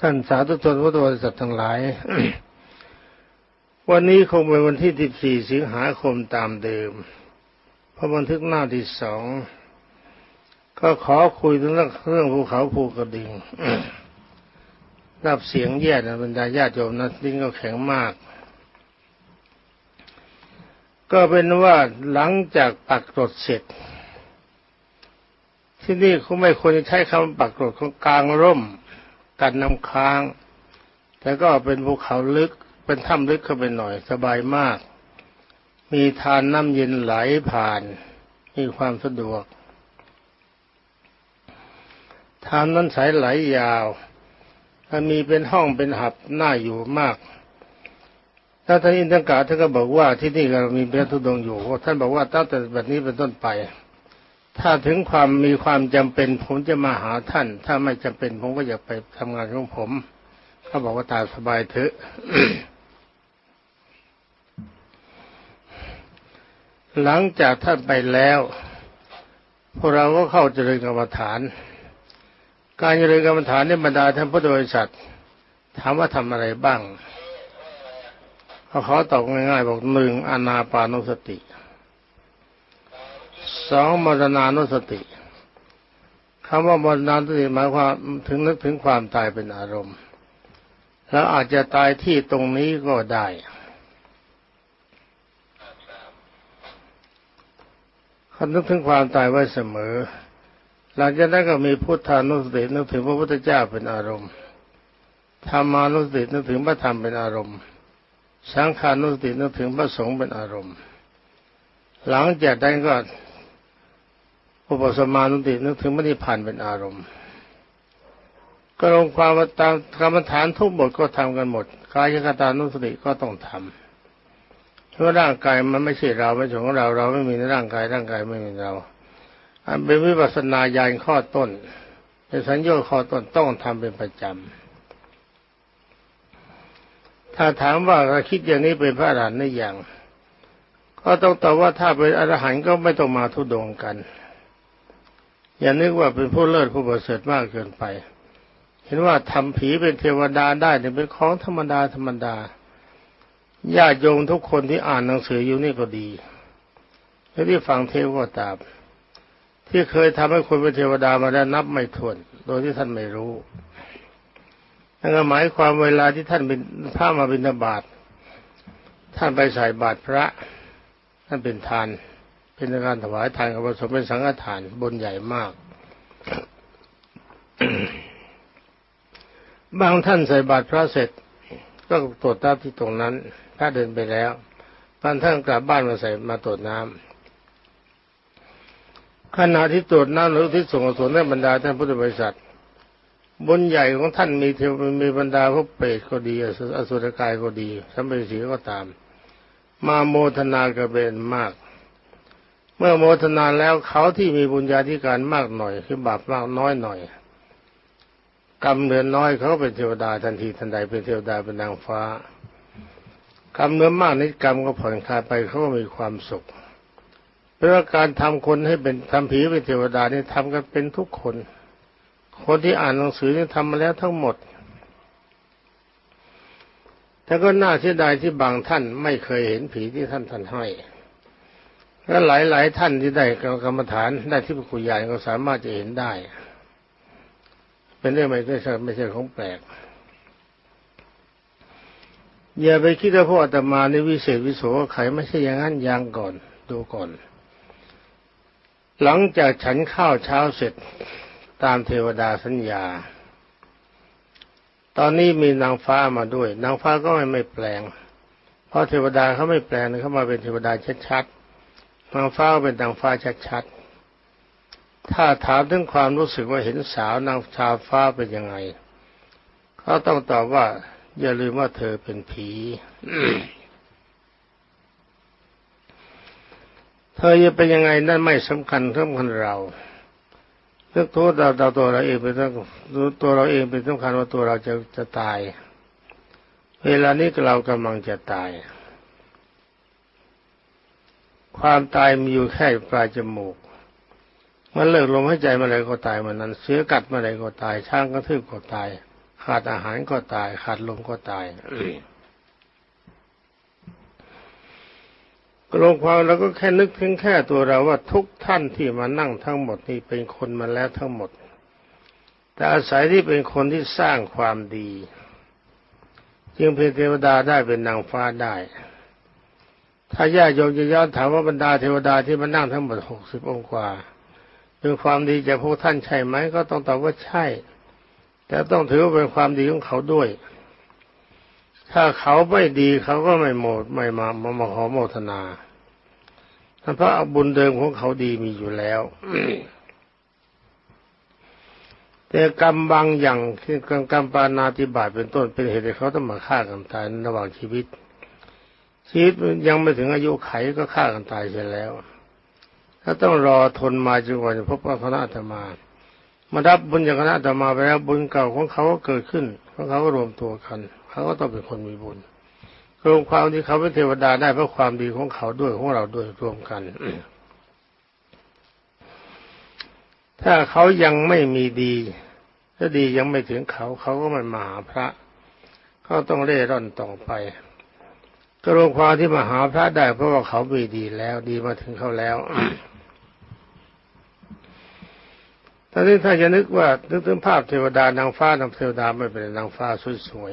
ท่านสาธุชนพุทธบริษัททั้งหลาย วันนี้คงเป็นวันที่ 14 สิงหาคมตามเดิมเพราะบันทึกหน้าที่สอง ก็ขอคุยถึงเรื่องเรื่องภูเขาภูกระดิ่งรับเสียงแย่นะบรรดาญาติโยมนะดิ้งก็แข็งมาก ก็เป็นว่าหลังจากปักกรดเสร็จ ที่นี่เขาไม่ควรจะใช้คำปักกรดของกลางร่ม กันน้ำค้าง แต่ก็เป็นภูเขาลึกเป็นถ้ำลึกเข้าไปหน่อยสบายมาก มีทานน้ำเย็นไหลผ่าน มีความสะดวกทานนั้นใสไหลยาวมีเป็นห้องเป็นหับน่าอยู่มากถ้าท่านอินทกาท่านก็บอกว่าที่นี่เรามีพระธุดงค์อยู่ท่านบอกว่าตั้งแต่แบบนี้เป็นต้นไป ถ้าถึงความมีความจำเป็นผมจะมาหาท่าน ถ้าไม่จำเป็นผมก็อยากไปทำงานของผม เขาบอกว่าตาสบายเถอะหลังจากท่านไปแล้วพวกเราก็เข้าเจริญกรรมฐาน การเจริญกรรมฐานในบรรดาท่านพุทธบริษัทถามว่าทำอะไรบ้างเขาขอตอบง่ายๆบอกหนึ่งอนาปานุสติ สองมรณานุสติคำว่ามรณานุสติหมายความถึงนึกถึงความตายเป็นอารมณ์ แล้วอาจจะตายที่ตรงนี้ก็ได้เขานึกถึงความตายไว้เสมอ หลังจากนั้นก็มีพุทธานุสตินึกถึงพระพุทธเจ้าเป็นอารมณ์ธรรมานุสตินึกถึงพระธรรมเป็นอารมณ์ สังขานุสตินึกถึงพระสงฆ์เป็นอารมณ์ หลังจากนั้นก็ อุปสมานุสตินึกถึงมรรคผานเป็นอารมณ์ ก็ลงความตามกรรมฐานทุกบทก็ทำกันหมดกายกตานุสติก็ต้องทำเพราะร่างกายมันไม่ใช่เราไม่ใช่ของเราเราไม่มีในร่างกายร่างกายไม่มีเรา อันเป็นวิปัสสนาญาณข้อต้นเป็นสัญญาข้อต้นต้องทำเป็นประจำถ้าถามว่าเราคิดอย่างนี้เป็นพระอรหันต์หรือยังก็ต้องตอบว่าถ้าเป็นอรหันต์ก็ไม่ต้องมาทุดงกัน อย่านึกว่าเป็นผู้เลิศผู้ประเสริฐมากเกินไป เห็นว่าทำผีเป็นเทวดาได้เนี่ยเป็นของธรรมดาธรรมดาญาติโยมทุกคนที่อ่านหนังสืออยู่นี่ก็ดีและที่ฟังเทวก็ตามที่เคยทำให้คนเป็นเทวดามาได้นับไม่ถ้วน โดยที่ท่านไม่รู้นั่นก็หมายความเวลาที่ท่านเป็นพระมาบิณฑบาตท่านไปใส่บาตรพระ ท่านเป็นทาน เป็นการถวายทานกับผสมเป็นสังฆทานบนใหญ่มาก บางท่านใส่บาตรพระเสร็จ ก็ตรวจน้ำที่ตรงนั้น ถ้าเดินไปแล้วบางท่านกลับบ้านมาใส่มาตรวจน้ำขณะที่ตรวจน้ำหรือที่ส่งกุศลในบรรดาท่านพุทธบริษัทบนใหญ่ของท่านมีเทวมีบรรดาพวกเปรตก็ดีอสุรกายก็ดีสัมภเวสีก็ตาม มาโมทนากระเบนมาก เมื่อโมทนาแล้วเขาที่มีบุญญาธิการมากหน่อยคือบาปมากน้อยหน่อยกรรมเนือนน้อยเขาเป็นเทวดาทันทีทันใดเป็นเทวดาเป็นนางฟ้ากรรมเนื้อมากนิดกรรมก็ผ่อนคลายไปเขาก็มีความสุขเพราะการทำคนให้เป็นทำผีเป็นเทวดานี่ทำกันเป็นทุกคน คนที่อ่านหนังสือนี่ทำมาแล้วทั้งหมดแต่ก็น่าเสียดายที่บางท่านไม่เคยเห็นผีที่ท่านท่านให้ และหลายๆท่านที่ได้กรรมฐานได้ที่ปุญญาณก็สามารถจะเห็นได้ เป็นเรื่องไม่ใช่ไม่ใช่ของแปลก อย่าไปคิดว่าพวกอาตมาในวิเศษวิโสไขไม่ใช่อย่างนั้นยังก่อนดูก่อน หลังจากฉันข้าวเช้าเสร็จตามเทวดาสัญญา ตอนนี้มีนางฟ้ามาด้วย นางฟ้าก็ไม่ไม่แปลง เพราะเทวดาเขาไม่แปลงเขามาเป็นเทวดาชัดๆ นางฟ้าเป็นนางฟ้าชัดๆ ถ้าถามถึงความรู้สึกว่าเห็นสาวนางชาฟ้าเป็นยังไง เขาต้องตอบว่า อย่าลืมว่าเธอเป็นผี เธอจะเป็นยังไงนั่นไม่สำคัญสำคัญเราเรื่องโทษเราเราตัวเราเองเป็นตัวเราเองเป็นสำคัญว่าตัวเราจะจะตาย เวลานี้เรากำลังจะตาย ความตายมีอยู่แค่ปลายจมูก มันเลิกลมหายใจเมื่อไรก็ตายเมื่อนั้น เสือกัดเมื่อไรก็ตาย ช้างกระทืบก็ตายใขาดอาหารก็ตาย ขาดลมก็ตายก็ลงความเราก็แค่นึกถึงแค่ตัวเราว่าทุกท่านที่มานั่งทั้งหมดนี่เป็นคนมาแล้วทั้งหมด แต่อาศัยที่เป็นคนที่สร้างความดี จึงเป็นเทวดาได้เป็นนางฟ้าได้ ถ้าญาติโยมจะย้อนถามว่าบรรดาเทวดาที่มานั่งทั้งหมดหกสิบองค์กว่าเป็นความดีจากพวกท่านใช่ไหมก็ต้องตอบว่าใช่ แต่ต้องถือว่าเป็นความดีของเขาด้วย ถ้าเขาไม่ดีเขาก็ไม่โมดไม่มามาขอโมทนาเพราะบุญเดิมของเขาดีมีอยู่แล้วแต่กรรมบางอย่างคือกรรมกรรมปานาติบาตเป็นต้นเป็นเหตุให้เขาต้องมาฆ่ากันตายในระหว่างชีวิต ชีวิตยังไม่ถึงอายุไขก็ฆ่ากันตายเสียแล้วถ้าต้องรอทนมาจนกว่าจะพบพระคณะธรรมามารับบุญจากคณะธรรมาไปแล้วบุญเก่าของเขาก็เกิดขึ้นเพราะเขาก็รวมตัวกัน เขาก็ต้องเป็นคนมีบุญรวมความที่เขาเป็นเทวดาได้เพราะความดีของเขาด้วยของเราด้วยรวมกัน ถ้าเขายังไม่มีดี ถ้าดียังไม่ถึงเขาเขาก็ไม่มาหาพระ เขาต้องเล่ร่อนต่อไป ก็รวมความที่มาหาพระได้เพราะว่าเขามีดีแล้วดีมาถึงเขาแล้วตอนนี้ถ้าจะนึกว่านึกถึงภาพเทวดานางฟ้านางเทวดาไม่เป็นนางฟ้าสวย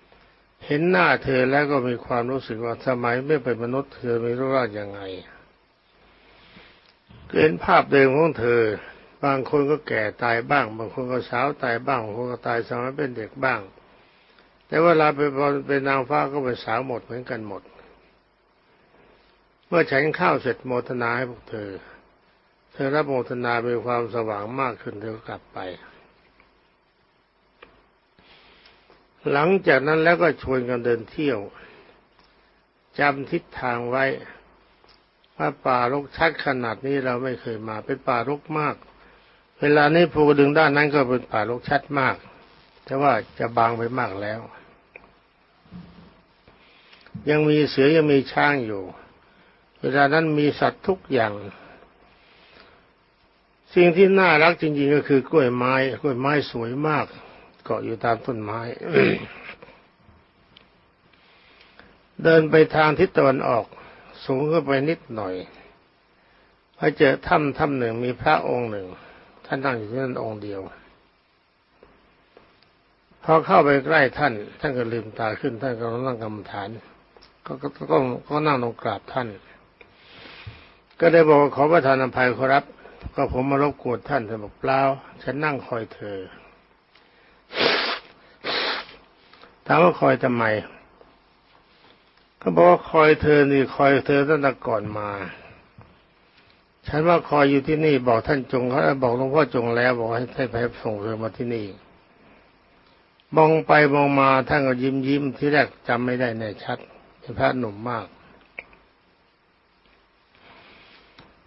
ๆเห็นหน้าเธอแล้วก็มีความรู้สึกว่าสมัยไม่เป็นมนุษย์เธอไม่รู้ว่ายังไงเห็นภาพเดิมของเธอ บางคนก็แก่ตายบ้าง บางคนก็สาวตายบ้างบางคนก็ตายสมัยเป็นเด็กบ้าง แต่เวลาไปเป็นนางฟ้าก็เป็นสาวหมดเหมือนกันหมด เมื่อฉันข้าวเสร็จโมทนาให้พวกเธอ เธอรับโมทนามีความสว่างมากขึ้นเธอก็กลับไป หลังจากนั้นแล้วก็ชวนกันเดินเที่ยวจำทิศทางไว้ว่าป่ารกชัดขนาดนี้เราไม่เคยมาเป็นป่ารกมาก เวลานี้ภูกระดึงด้านนั้นก็เป็นป่ารกชัดมาก แต่ว่าจะบางไปมากแล้ว ยังมีเสือยังมีช้างอยู่ เวลานั้นมีสัตว์ทุกอย่าง สิ่งที่น่ารักจริงๆก็คือกล้วยไม้กล้วยไม้สวยมาก เกาะอยู่ตามต้นไม้ เดินไปทางทิศตะวันออก สูงขึ้นไปนิดหน่อยพอเจอถ้ำถ้ำหนึ่งมีพระองค์หนึ่ง ท่านนั่งอยู่ที่นั่นองค์เดียวพอเข้าไปใกล้ท่าน ท่านก็ลืมตาขึ้น ท่านก็นั่งกรรมฐาน ก็ก็ก็นั่งลงกราบท่าน ก็ได้บอกขอประทานอภัยขอรับ ก็ผมมารบกวนท่านท่านบอกเปล่าฉันนั่งคอยเธอถามว่าคอยทำไมก็บอกว่าคอยเธอนี่คอยเธอตั้งแต่ก่อนมา ฉันว่าคอยอยู่ที่นี่บอกท่านจงเขาบอกหลวงพ่อจงแล้ว บอกให้ให้ไปส่งเธอมาที่นี่ มองไปมองมาท่านก็ยิ้มยิ้มที่แรกจำไม่ได้แน่ชัด พระหนุ่มมาก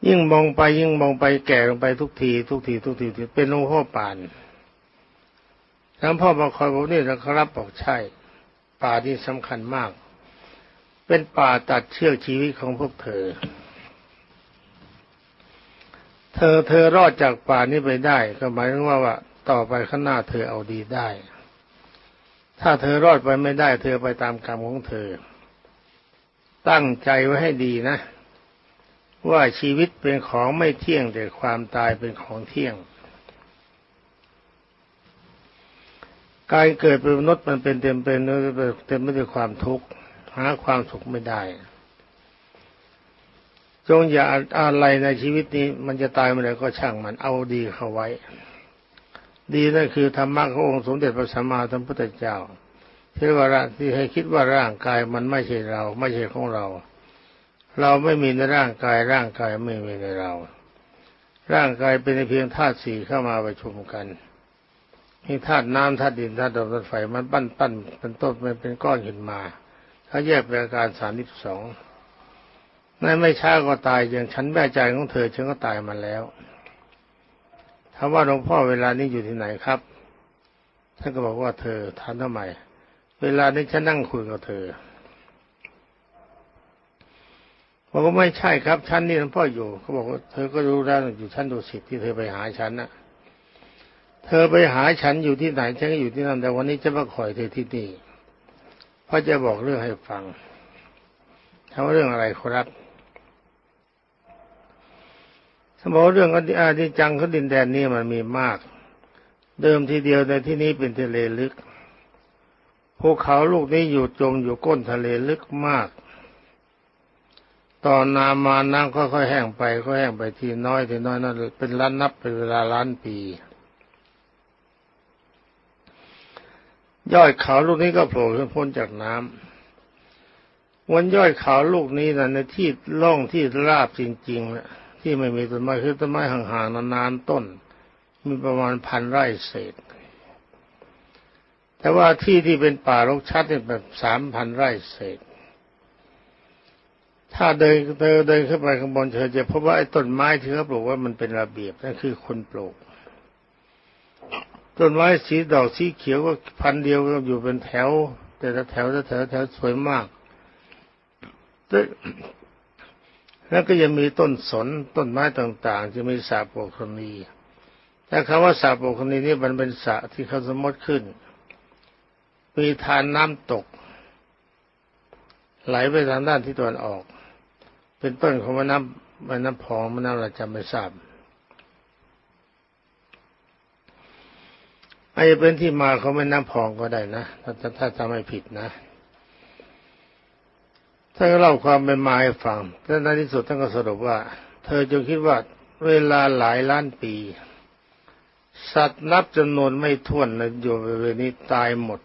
ยิ่งมองไปยิ่งมองไปแก่ลงไปทุกที ทุกที ทุกทีเป็นหลวงพ่อปานทั้งพ่อมาคอยบอกนี่นะครับบอกใช่ ป่าที่สำคัญมาก เป็นป่าตัดเชือกชีวิตของพวกเธอ เธอเธอรอดจากป่านี้ไปได้ ก็หมายถึงว่าว่าต่อไปข้างหน้าเธอเอาดีได้ ถ้าเธอรอดไปไม่ได้ เธอไปตามกรรมของเธอ ตั้งใจไว้ให้ดีนะ ว่าชีวิตเป็นของไม่เที่ยงแต่ความตายเป็นของเที่ยง การเกิดเป็นมนุษย์มันเป็นเต็มเป็นเต็มไปด้วยความทุกข์หาความสุขไม่ได้จงอย่าอะไรในชีวิตนี้ มันจะตายเมื่อไรก็ช่างมันเอาดีเข้าไว้ ดีนั่นคือธรรมะขององค์สมเด็จพระสัมมาสัมพุทธเจ้า ที่ว่าที่ให้คิดว่าร่างกายมันไม่ใช่เรา ไม่ใช่ของเรา เราไม่มีในร่างกายร่างกายไม่มีในเรา ร่างกายเป็นเพียงธาตุสี่เข้ามาประชุมกันมีธาตุน้ำธาตุดินธาตุลมธาตุไฟมันปั้นปั้นเป็นต้นมันเป็นก้อนขึ้นมาถ้าแยกเป็นอาการสามสิบสองนั่นไม่ช้าก็ตายอย่างฉันแม่ใจของเธอฉันก็ตายมาแล้วถามว่าหลวงพ่อเวลานี้อยู่ที่ไหนครับท่านก็บอกว่าเธอถามทำไม เวลานี้ฉันนั่งคุยกับเธอบอกว่าไม่ใช่ครับชั้นนี้หลวงพ่ออยู่เขาบอกว่าเธอก็รู้แล้วอยู่ชั้นดุสิตที่เธอไปหาฉันน่ะ เธอไปหาฉันอยู่ที่ไหนฉันก็อยู่ที่นั่นแต่วันนี้จะมาคอยเธอที่นี่เพราะจะบอกเรื่องให้ฟังถามว่าเรื่องอะไรครับสมมติเรื่องอาดิจังเขาดินแดนนี้มันมีมาก เดิมทีเดียวในที่นี้เป็นทะเลลึก ภูเขาลูกนี้อยู่จมอยู่ก้นทะเลลึกมาก ตอนนามาน้ำค่อยๆแห้งไปก็แห้งไปทีน้อยทีน้อยนั่นเป็นล้านนับเป็นเวลาล้านปี ยอดเขาลูกนี้ก็โผล่ขึ้นพ้นจากน้ำวันยอดเขาลูกนี้นะในที่ล่องที่ราบจริงๆนะที่ไม่มีต้นไม้คือต้นไม้ห่างๆนานๆต้น มีประมาณพันไร่เศษ แต่ว่าที่ที่เป็นป่ารกชัดเนี่ยแบบสามพันไร่เศษ ถ้าเดินเดินเดินขึ้นไปข้างบนเธอจะพบว่าไอ้ต้นไม้ที่เขาปลูกว่ามันเป็นระเบียบนั่นคือคนปลูกต้นไม้สีดอกสีเขียวก็พันเดียวก็อยู่เป็นแถว แต่ละแถวแต่แถวแถวสวยมาก แล้วก็ยังมีต้นสนต้นไม้ต่างๆ จะมีสาโปกคนีแต่คำว่าสาโปกคนีนี่มันเป็นสระที่เขาสมมติขึ้น มีทานน้ำตก ไหลไปทางด้านที่ตะวันออก เป็นต้นของแม่น้ำแม่น้ำพองแม่น้ำอะไรจำไม่ทราบอาจจะเป็นที่มาของแม่น้ำพองก็ได้นะถ้าถ้าจำไม่ผิดนะท่านก็เล่าความเป็นมาให้ฟังแต่ในที่สุดท่านก็สรุปว่า เธอจงคิดว่าเวลาหลายล้านปี สัตว์นับจำนวนไม่ถ้วนในอยู่บริเวณนี้ตายหมด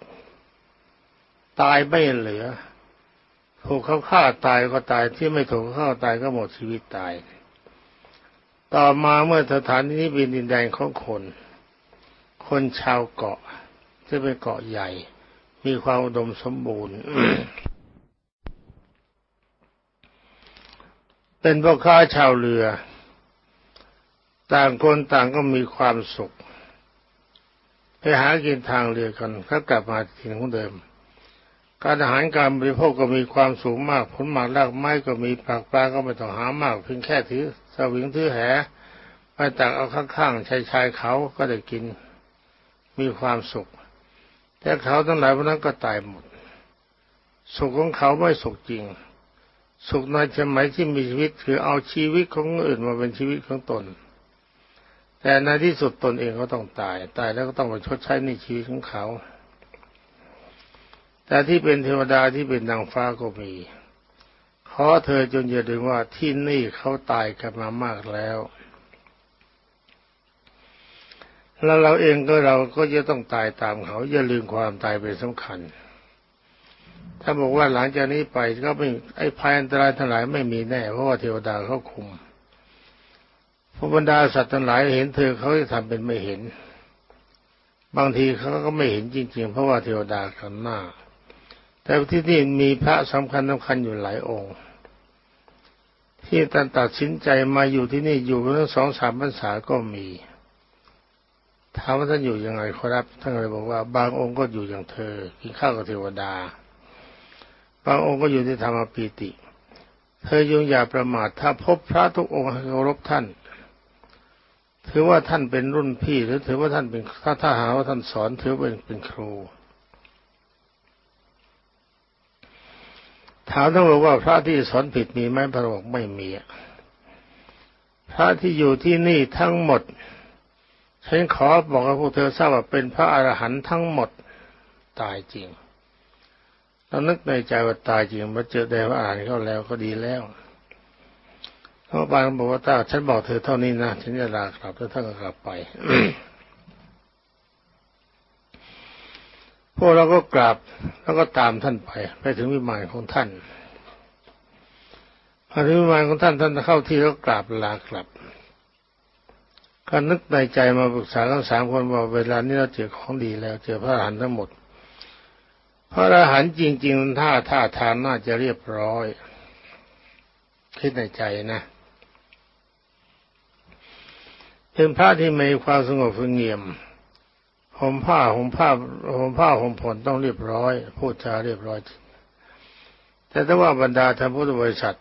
ตายไม่เหลือ ถูกเขาฆ่าตายก็ตายที่ไม่ถูกเขาฆ่าตายก็หมดชีวิตตาย ต่อมาเมื่อสถานที่นี้เป็นดินแดนของคน คนชาวเกาะจะเป็นเกาะใหญ่ มีความอุดมสมบูรณ์ เป็นพ่อค้าชาวเรือ ต่างคนต่างก็มีความสุข ไปหากินทางเรือกันก็กลับมาถิ่นของเดิม การอาหารการบริโภคก็มีความสูงมาก ผลหมากรากไม้ก็มีผักปลาก็ไม่ต้องหามาก เพียงแค่ถือสวิงถือแหไปตักเอาข้างๆชายชายเขาก็ได้กินมีความสุข แต่เขาทั้งหลายพวกนั้นก็ตายหมด สุขของเขาไม่สุขจริง สุขในสมัยที่มีชีวิตคือเอาชีวิตของอื่นมาเป็นชีวิตของตน แต่ในที่สุดตนเองก็ต้องตาย ตายแล้วก็ต้องมาชดใช้ในชีวิตของเขา แต่ที่เป็นเทวดาที่เป็นนางฟ้าก็มี ขอเธอจนอย่าลืมว่าที่นี่เขาตายกันมามากแล้ว แล้วเราเองก็เราก็จะต้องตายตามเขา อย่าลืมความตายเป็นสำคัญ ถ้าบอกว่าหลังจากนี้ไปก็ไม่ไอ้ภัยอันตรายทั้งหลายไม่มีแน่ เพราะว่าเทวดาเขาคุมพระบรรดาสัตว์ทั้งหลายเห็นเธอเขาจะทำเป็นไม่เห็น บางทีเขาก็ไม่เห็นจริง ๆ เพราะว่าเทวดากันหน้า แต่ที่นี่มีพระสำคัญสำคัญอยู่หลายองค์ ที่ตันตัดสินใจมาอยู่ที่นี่อยู่เพิ่งสองสามพรรษาก็มีถามว่าท่านอยู่ยังไงครับท่านเลยบอกว่า บางองค์ก็อยู่อย่างเธอกินข้าวกับเทวดา บางองค์ก็อยู่ในธรรมปีติ เธอยงอย่าประมาทถ้าพบพระทุกองค์ให้เคารพท่าน ถือว่าท่านเป็นรุ่นพี่หรือถือว่าท่านเป็นถ้าถ้าหาว่าท่านสอนถือเป็นเป็นครู ถามต้องบอกว่าพระที่สอนผิดมีไหมพระบอกไม่มี พระที่อยู่ที่นี่ทั้งหมด ฉันขอบอกให้พวกเธอทราบว่าเป็นพระอรหันต์ทั้งหมดตายจริงเรานึกในใจว่าตายจริงมาเจอแดว่าอ่านเขาแล้วก็ดีแล้วพระบางบอกว่าถ้าฉันบอกเธอเท่านี้นะฉันจะลากลับแล้วท่านก็กลับไป พวกเราก็กราบแล้วก็ตามท่านไป ไปถึงวิมานของท่านพอถึงวิมานของท่านท่านเข้าที่แล้วกราบลากลับก็นึกในใจมาปรึกษาทั้งสามคนว่าเวลานี้เราเจอของดีแล้ว เจอพระอรหันต์ทั้งหมด พระอรหันต์จริงๆท่าท่าทางน่าจะเรียบร้อยคิดในใจนะเป็นพระที่มีความสงบเงียม ห่มผ้าห่มผ้าห่มผ้าห่มผ่อนต้องเรียบร้อย พูดจาเรียบร้อย แต่ถ้าว่าบรรดาท่านพุทธบริษัท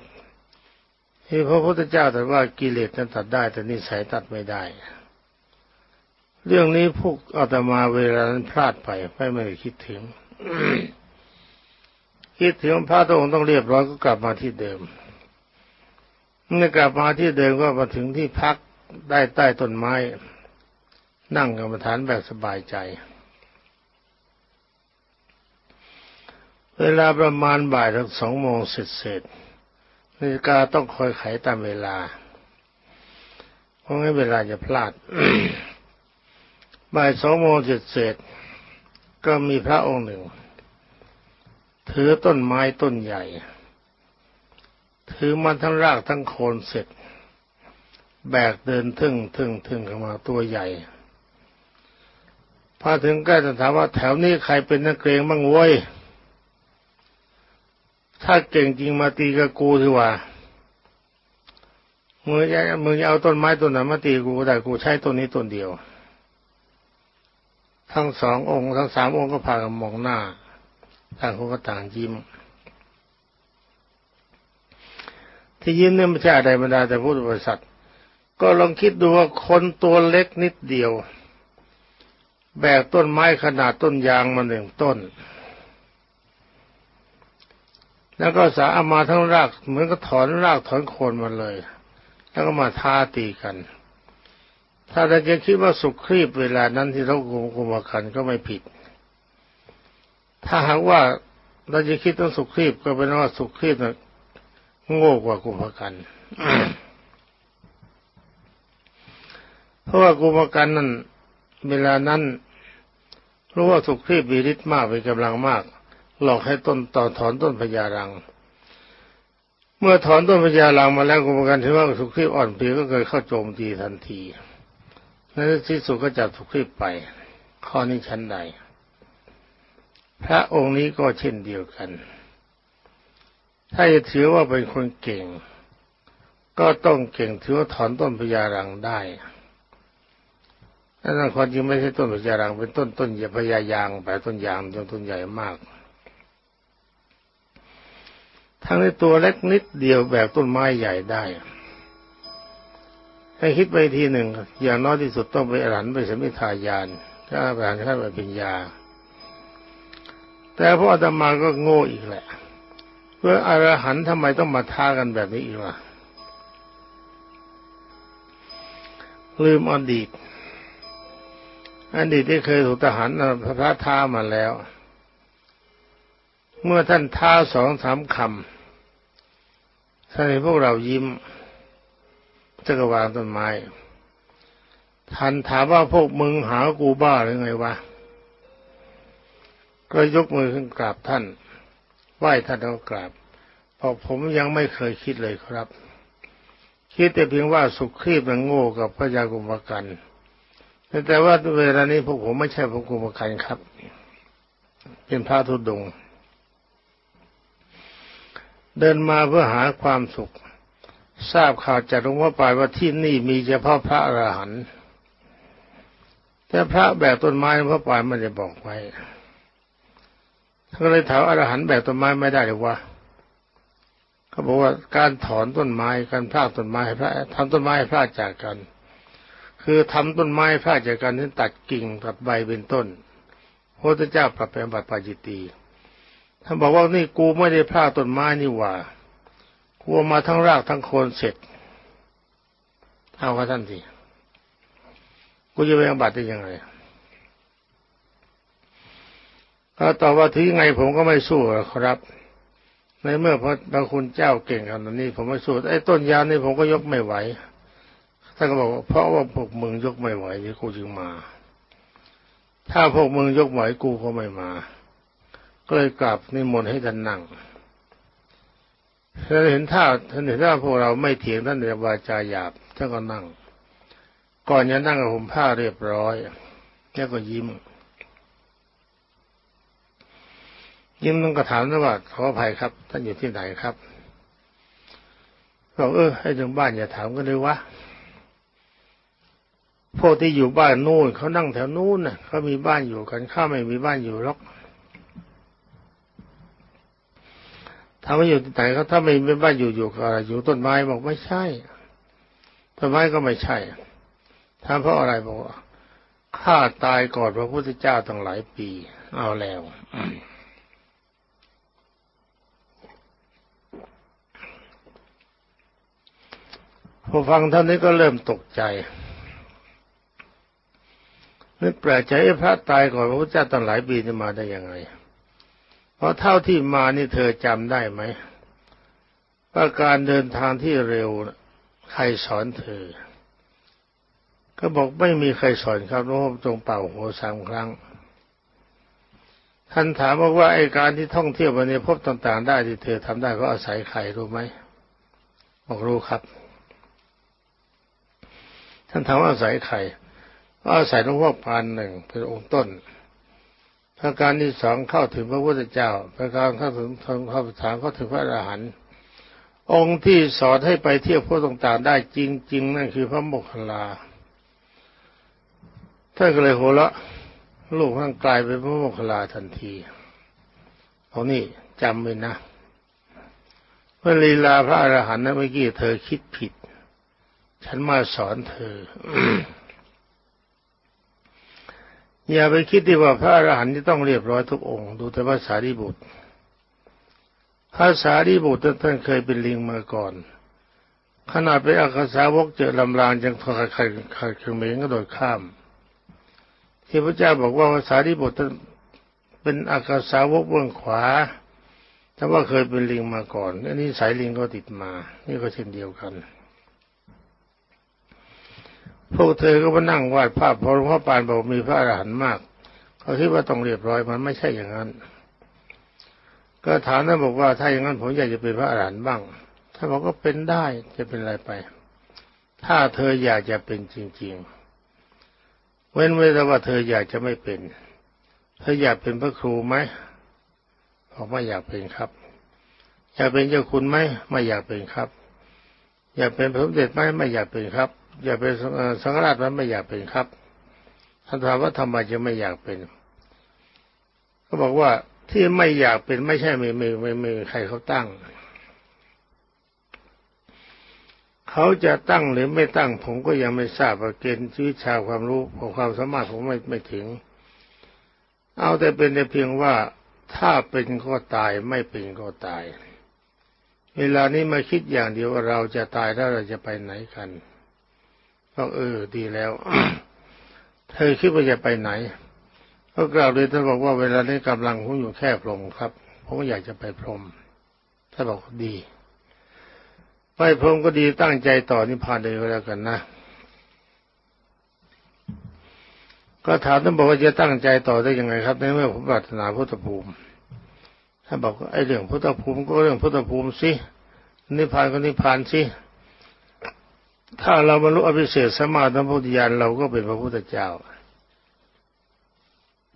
ที่พระพุทธเจ้าตรัสว่ากิเลสนั้นตัดได้ แต่นิสัยตัดไม่ได้ เรื่องนี้พวกอาตมาเวลานั้นพลาดไปไม่ไม่ได้คิดถึง คิดถึงพระองค์ต้องเรียบร้อยก็กลับมาที่เดิมเมื่อกลับมาที่เดิมก็มาถึงที่พักได้ใต้ต้นไม้ นั่งกรรมฐานแบบสบายใจ เวลาประมาณบ่ายถึงสองโมงเสร็จเสร็จนาฬิกาต้องคอยไขตามเวลา เพราะงั้นเวลาจะพลาด บ่ายสองโมงเสร็จเสร็จก็มีพระองค์หนึ่ง ถือต้นไม้ต้นใหญ่ ถือมันทั้งรากทั้งโคนเสร็จ แบกเดินทึ่งทึงทึงเข้ามาตัวใหญ่ พอถึงใกล้จะถามว่าแถวนี้ใครเป็นนักเกรงบ้างเว้ย ถ้าเก่งจริงมาตีกับกูถือว่ามึงจะมึงจะเอาต้นไม้ต้นไหนมาตีกูก็ได้กูใช้ต้นนี้ต้นเดียว ทั้งสององค์ ทั้งสามองค์ก็พากันมองหน้าต่างคนก็ต่างยิ้ม ที่ยิ้มเนี่ยไม่ใช่อะไรบรรดาแต่พุทธบริษัท ก็ลองคิดดูว่าคนตัวเล็กนิดเดียว แบกต้นไม้ขนาดต้นยางมาหนึ่งต้น แล้วก็สาเอามาทั้งรากเหมือนก็ถอนรากถอนโคนมาเลย แล้วก็มาท้าตีกัน ถ้าเราจะคิดว่าสุขครีบเวลานั้นที่เรากุมกุมกันก็ไม่ผิด ถ้าหากว่าเราจะคิดต้องสุขครีบก็เป็นว่าสุขครีบนะโง่กว่ากุมกันเพราะว่ากุมกันนั้นเวลานั้น เพรู้ว่าสุขครีบมีฤทธิ์มากมีกำลังมาก หลอกให้ต้นต่อถอนต้นพญารัง เมื่อถอนต้นพญารังมาแล้วกุมกันถือว่าสุขครีบอ่อนเพลียก็เกิดเข้าโจมตีทันทีในที่สุดก็จับสุขครีบไป ข้อนี้ชั้นใด พระองค์นี้ก็เช่นเดียวกัน ถ้าจะถือว่าเป็นคนเก่ง ก็ต้องเก่งถือว่าถอนต้นพญารังได้ นั่นความจริงไม่ใช่ต้นพญารังเป็นต้นต้นยาพญายางแปลต้นยางต้นต้นใหญ่มาก ทั้งในตัวเล็กนิดเดียวแบบต้นไม้ใหญ่ได้ให้คิดไปทีหนึ่ง อย่างน้อยที่สุดต้องไปอรหันต์ไปสมิทายานถ้าอรหันต์ถ้าไปปัญญา แต่พระอาตมาก็โง่อีกแหละเพื่ออรหันต์ทำไมต้องมาท้ากันแบบนี้อีกล่ะลืมอดีต อดีตที่เคยถูกทหารพระท้ามาแล้ว เมื่อท่านท้าสองสามคำท่านให้พวกเรายิ้มจะกวางต้นไม้ท่านถามว่าพวกมึงหากูบ้าหรือไงวะ ก็ยกมือขึ้นกราบท่าน ไหว้ท่านแล้วกราบเพราะผมยังไม่เคยคิดเลยครับ คิดแต่เพียงว่าสุขครีบมันโง่กับพระยากุมกัน แต่ว่าเวลานี้พวกผมไม่ใช่พระกุมกันครับ เป็นพระธุดงเดินมาเพื่อหาความสุข ทราบข่าวจากหลวงพ่อปายว่าที่นี่มีเฉพาะพระอรหันต์แต่พระแบบต้นไม้หลวงพ่อปายไม่ได้บอกไว้ท่านก็เลยถามอรหันต์แบบต้นไม้ไม่ได้หรือวะเขาบอกว่าการถอนต้นไม้การพรากต้นไม้ให้พระทำต้นไม้ให้พรากจากกัน คือทำต้นไม้พรากจากกันที่ตัดกิ่งตัดใบเป็นต้นพระพุทธเจ้าปรับเป็นบัตรปาจิตตีท่านบอกว่านี่กูไม่ได้พรากต้นไม้นี่หว่ากูมาทั้งรากทั้งโคนเสร็จเอากับท่านสิกูจะไปบัตรได้ยังไงก็ตอบว่าถึงยังไงผมก็ไม่สู้ครับ ในเมื่อพระคุณเจ้าเก่งขนาดนี้ผมไม่สู้ไอ้ต้นยางนี่ผมก็ยกไม่ไหว ท่านก็บอกว่าเพราะว่าพวกมึงยกไม่ไหวที่กูจึงมา ถ้าพวกมึงยกไหวกูก็ไม่มา ก็เลยกลับนิมนต์ให้ท่านนั่งท่านเห็นท่าท่านเห็นท่าพวกเราไม่เถียงท่านในวาจาหยาบท่านก็นั่ง ก่อนจะนั่งกับผมผ้าเรียบร้อยแล้วก็ยิ้ม ยิ้มต้องกระถามนะว่าขออภัยครับ ท่านอยู่ที่ไหนครับบอกเออให้ถึงบ้านอย่าถามกันเลยวะ วกที่อยู่บ้านนู่นเขานั่งแถวนู่นน่ะเขามีบ้านอยู่กันข้าไม่มีบ้านอยู่หรอกถามว่าอยู่ที่ไหนเขาถ้าไม่มีบ้านอยู่อยู่ก็อยู่ต้นไม้บอกไม่ใช่ต้นไม้ก็ไม่ใช่ถามเพราะอะไรบอกว่าข้าตายก่อนพระพุทธเจ้าตั้งหลายปี เอาแล้วพอฟังท่านนี้ก็เริ่มตกใจ นึกแปลกใจพระตายก่อนพระพุทธเจ้าตั้งหลายปีจะมาได้ยังไง เพราะเท่าที่มานี่เธอจำได้ไหมว่าการเดินทางที่เร็วใครสอนเธอ ก็บอกไม่มีใครสอนครับเพราะจงเป่าหัวสามครั้ง ท่านถามว่าว่าไอ้การที่ท่องเที่ยวไปในพบต่าง ๆ ได้ที่เธอทำได้ก็อาศัยใครรู้ไหมบอกรู้ครับ ท่านถามว่าอาศัยใคร ก็อาศัยหลวงพ่อปานหนึ่งเป็นองค์ต้นประการที่สองเข้าถึงพระพุทธเจ้าประการเข้าถึงเข้าถามเข้าถึงพระอรหันต์องค์ที่สอนให้ไปเที่ยวพวกต่างๆ ได้จริง ๆ นั่นคือพระโมคคัลลาท่านก็เลยโหละลูกท่านกลายเป็นพระโมคคัลลาทันทีเอานี่จำไว้นะว่าลีลาพระอรหันต์นั้นเมื่อกี้เธอคิดผิด ฉันมาสอนเธอ อย่าไปคิดดีว่าพระอรหันต์จะต้องเรียบร้อยทุกองค์ ดูแต่ภาษาดิบุตรภาษาดิบุตรท่านเคยเป็นลิงมาก่อน ขนาดไปอักษาวกเจอลำรางจังทอใครใครเขมรก็โดดข้าม ที่พระเจ้าบอกว่าภาษาดิบุตรเป็นอักษาวกเบื้องขวาแต่ว่าเคยเป็นลิงมาก่อนอันนี้สายลิงก็ติดมา นี่ก็เช่นเดียวกัน พวกเธอก็มานั่งวาดภาพพอหลวงพ่อปานบอกมีพระอรหันต์มาก เขาคิดว่าต้องเรียบร้อยมันไม่ใช่อย่างนั้น ก็ถามท่านบอกว่าถ้าอย่างนั้นผมอยากจะเป็นพระอรหันต์บ้างท่านบอกก็เป็นได้จะเป็นอะไรไป ถ้าเธออยากจะเป็นจริง ๆ เว้นไว้แต่ว่าเธออยากจะไม่เป็นเธออยากเป็นพระครูไหมบอกว่าอยากเป็นครับ อยากเป็นเจ้าคุณไหมไม่อยากเป็นครับ อยากเป็นพระสมเด็จไหมไม่อยากเป็นครับ อย่าเป็นสังฆราชไหมไม่อยากเป็นครับท่านถามว่าทำไมจะไม่อยากเป็นก็บอกว่าที่ไม่อยากเป็นไม่ใช่ไม่ไม่ไม่ไม่ใครเขาตั้ง เขาจะตั้งหรือไม่ตั้ง ผมก็ยังไม่ทราบว่าเกณฑ์วิชาความรู้ของความสามารถผมไม่ไม่ถึง เอาแต่เป็นแต่เพียงว่าถ้าเป็นก็ตายไม่เป็นก็ตาย เวลานี้มาคิดอย่างเดียวว่าเราจะตายแล้วเราจะไปไหนกัน ก็เออดีแล้ว เธอคิดว่าจะไปไหนก็กล่าวเลยท่านบอกว่าเวลานี้กำลังผมอยู่แค่พรมครับผมก็อยากจะไปพรมท่านบอกดี ไปพรมก็ดีตั้งใจต่อนิพพานเลยก็แล้วกันนะก็ถามท่านบอกว่าจะตั้งใจต่อได้ยังไงครับในเมื่อผมปรารถนาพุทธภูมิท่านบอกไอ้เรื่องพุทธภูมิก็เรื่องพุทธภูมิสินิพพานก็นิพพานสิ ถ้าเราบรรลุอภิเศษสมาธิพุทธญาณเราก็เป็นพระพุทธเจ้า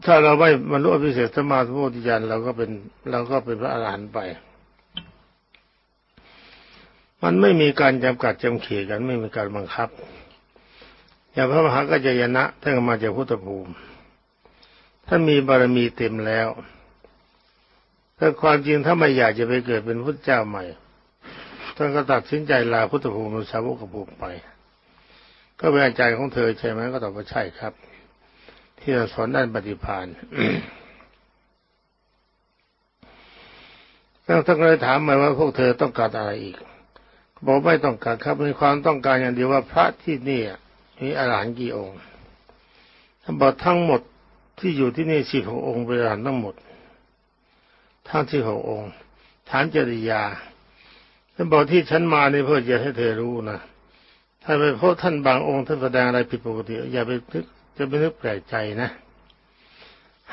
ถ้าเราไม่บรรลุอภิเศษสมาธิโพธิญาณเราก็เป็นเราก็เป็นพระอรหันต์ไป มันไม่มีการจำกัดจำเขียกันไม่มีการบังคับ อย่างพระมหากัจจยนะท่านมาจากพุทธภูมิท่านมีบารมีเต็มแล้วแต่ความจริงถ้าไม่อยากจะไปเกิดเป็นพุทธเจ้าใหม่ ท่านก็ตัดสินใจลาพุทธภูมิสาวกภูมิไป ก็เป็นอาจารย์ของเธอใช่ไหมก็ตอบว่าใช่ครับ ที่เราสอนด้านปฏิภาณแล้วท่านก็เลยถามมาว่าพวกเธอต้องการอะไรอีกบอกไม่ต้องการครับมีความต้องการอย่างเดียวว่าพระที่นี่มีอรหันต์กี่องค์ท่านบอกทั้งหมดที่อยู่ที่นี่สิบหกองค์เป็นอรหันต์ทั้งหมดทั้งที่หกองค์ฐานจริยา ท่านบอกที่ฉันมานี่เพื่อจะให้เธอรู้นะถ้าไปพบท่านบางองค์ท่านแสดงอะไรผิดปกติ อย่าไปนึกจะไม่นึกแปลกใจนะ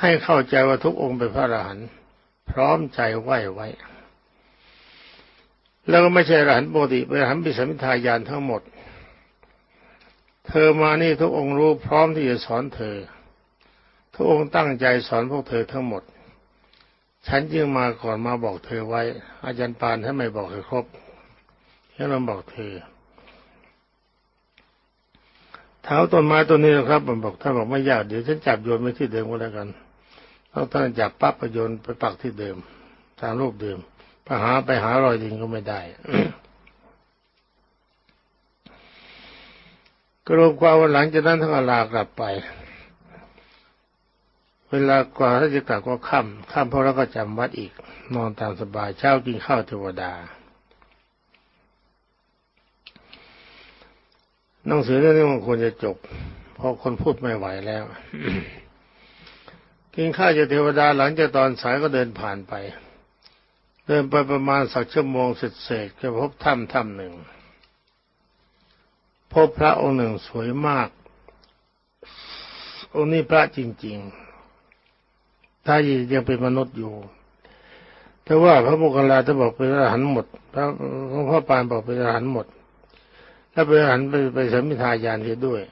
ให้เข้าใจว่าทุกองค์เป็นพระอรหันต์พร้อมใจไหว้ไว้ แล้วก็ไม่ใช่อรหันต์ปกติเป็นอรหันต์ปิสมิทายานทั้งหมด เธอมานี่ทุกองค์รู้พร้อมที่จะสอนเธอ ทุกองค์ตั้งใจสอนพวกเธอทั้งหมด ฉันจึงมาก่อนมาบอกเธอไว้ อาจารย์ปานถ้าไม่บอกให้ครบแค่เราบอกเธอเท้าต้นไม้ต้นนี้นะครับผมบอกท่านบอกไม่ยากเดี๋ยวฉันจับโยนไปที่เดิมก็แล้วกันเราท่านจับปั๊บไปโยนไปปักที่เดิมตามรูปเดิมไปหาไปหารอยดินก็ไม่ได้ก็รวมความว่าหลังจากนั้นท่านก็ลากลับไป เวลากว่าถ้าจะกลับก็ค่ำค่ำพอแล้วก็จำวัดอีก นอนตามสบายเช้ากินข้าวเทวดาหนังสือเรื่องนี้มันควรจะจบ เพราะคนพูดไม่ไหวแล้ว กินข้าวเจากเทวดาหลังจากตอนสายก็เดินผ่านไป เดินไปประมาณสักชั่วโมงเสร็จๆก็พบถ้ำถ้ำหนึ่ง พบพระองค์หนึ่งสวยมาก องค์นี้พระจริง ๆ ถ้ายังเป็นมนุษย์อยู่แต่ว่าพระโมคคัลลาท่าบอกเป็นอรหันต์หมดพระหลวงพ่อปานบอกเป็นอรหันต์หมดถ้าเป็นอรหันต์ไปไปสัมมิทายานเสียด้วย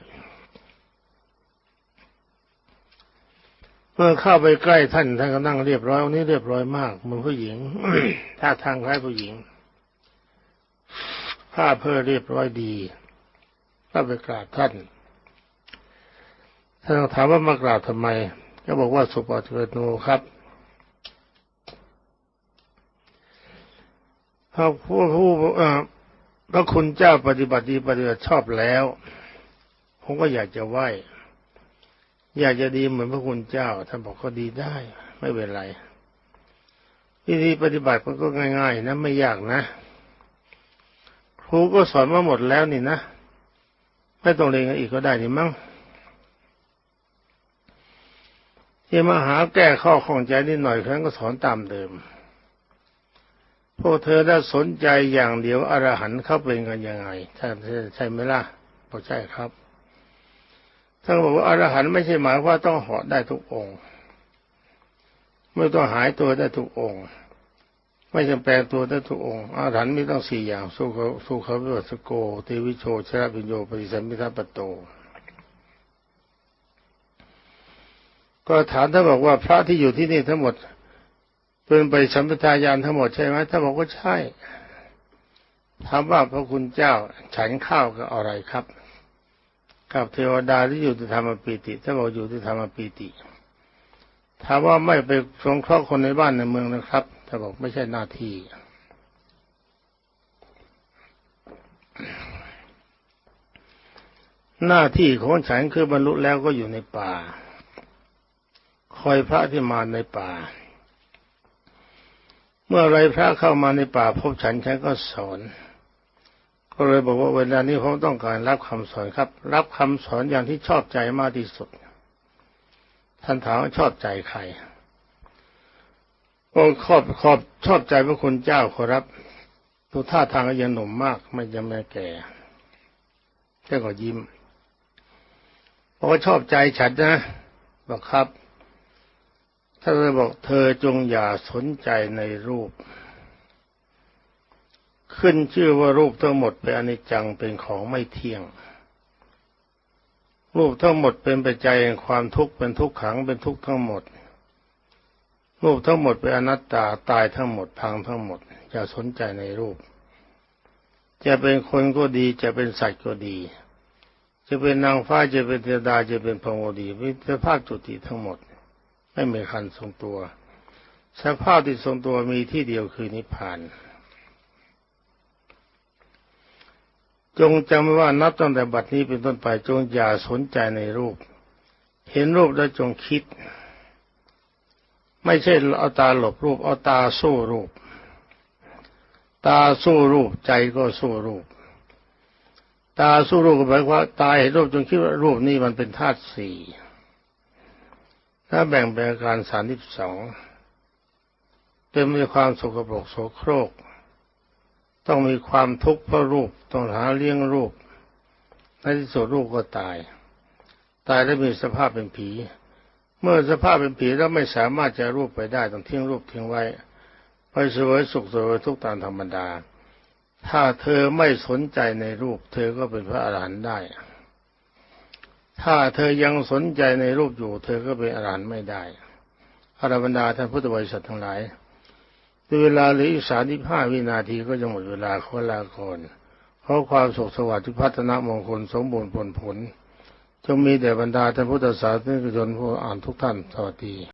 เมื่อเข้าไปใกล้ท่านท่านก็นั่งเรียบร้อยองค์นี้เรียบร้อยมากเหมือนผู้หญิงท่าทางคล้ายผู้หญิงผ้าเพื่อเรียบร้อยดีก็ไปกราบท่านท่านถามว่ามากราบทำไม ก็บอกว่าสุปฏิเวโนครับพระผู้ผู้พระคุณเจ้าปฏิบัติดีปฏิบัติชอบแล้ว ผมก็อยากจะไหว้ อยากจะดีเหมือนพระคุณเจ้าท่านบอกก็ดีได้ ไม่เป็นไรวิธีปฏิบัติมันก็ง่าย ๆ นะไม่ยากนะ ครูก็สอนมาหมดแล้วนี่นะ ไม่ต้องเรียนอีกก็ได้นี่มั้ง ที่มาหาแก้ข้อข้องใจนิดหน่อยครั้งก็สอนตามเดิม พวกเธอได้สนใจอย่างเดียวอรหันต์เข้าเป็นกันยังไงใช่ใช่ไหมล่ะบอกใช่ครับท่านบอกว่าอรหันต์ไม่ใช่หมายว่าต้องเหาะได้ทุกองค์ไม่ต้องหายตัวได้ทุกองค์ ไม่จำแปลงตัวได้ทุกองค์อรหันต์มีต้องสี่อย่างสุขสุขวิวัสโกเทวิโชชระปิญโยปฏิสัมพิทัปปโต ก็ถามท่านบอกว่าพระที่อยู่ที่นี่ทั้งหมดเป็นไปสัมปทายานทั้งหมดใช่ไหมท่านบอกว่าใช่ถามว่าพระคุณเจ้าฉันข้าวกับอะไรครับกับเทวดาที่อยู่ที่ธรรมปีติท่านบอกอยู่ที่ธรรมปีติถามว่าไม่ไปสงเคราะห์คนในบ้านในเมืองนะครับท่านบอกไม่ใช่หน้าที่ หน้าที่ของฉันคือบรรลุแล้วก็อยู่ในป่า คอยพระที่มาในป่า เมื่อไรพระเข้ามาในป่า พบฉันฉันก็สอน ก็เลยบอกว่าเวลานี้ผมต้องการรับคำสอนครับ รับคำสอนอย่างที่ชอบใจมากที่สุด ท่านถามว่าชอบใจใครก็ขอบขอบชอบใจพระคุณเจ้าขอรับดูท่าทางก็ยังหนุ่มมาก ไม่ยังไม่แก่แค่ก็ยิ้มบอกว่าชอบใจฉันนะบอกครับ ท่านเลยบอกเธอจงอย่าสนใจในรูป ขึ้นชื่อว่ารูปทั้งหมดเป็นอนิจจังเป็นของไม่เที่ยง รูปทั้งหมดเป็นปัจจัยแห่งความทุกข์เป็นทุกขังเป็นทุกข์ทั้งหมด รูปทั้งหมดเป็นอนัตตาตายทั้งหมดพังทั้งหมดอย่าสนใจในรูป จะเป็นคนก็ดีจะเป็นสัตว์ก็ดี จะเป็นนางฟ้าจะเป็นเทวดาจะเป็นพรหมก็ดีวิภาพจุติทั้งหมด ไม่มีคันทรงตัว สภาพที่ทรงตัวมีที่เดียวคือนิพพาน จงจำไว้ว่านับตั้งแต่บัดนี้เป็นต้นไปจงอย่าสนใจในรูป เห็นรูปแล้วจงคิด ไม่ใช่เอาตาหลบรูป เอาตาสู้รูป ตาสู้รูปใจก็สู้รูปตาสู้รูปก็หมายความว่าตาเห็นรูปจงคิดว่ารูปนี้มันเป็นธาตุสี่ ถ้าแบ่งเป็นอาการสามสิบสองเต็มด้วยความสกปรกโสโครก ต้องมีความทุกข์เพราะรูป ต้องหาเลี้ยงรูป ในที่สุดรูปก็ตาย ตายแล้วมีสภาพเป็นผี เมื่อสภาพเป็นผีแล้วไม่สามารถจะรูปไปได้ต้องทิ้งรูปทิ้งไว้ไปเสวยสุขเสวยทุกข์ตามธรรมดา ถ้าเธอไม่สนใจในรูป เธอก็เป็นพระอรหันต์ได้ ถ้าเธอยังสนใจในรูปอยู่ เธอก็เป็นอรหันต์ไม่ได้อรบรรดาท่านพุทธบริษัททั้งหลายเวลาเหลืออีกสามสิบห้าวินาทีก็จะหมดเวลาขอลาก่อนขอความสุขสวัสดิ์ที่พัฒนามงคลสมบูรณ์ผลผลจงมีแด่บรรดาท่านพุทธศาสนิกชนผู้อ่านทุกท่านสวัสดี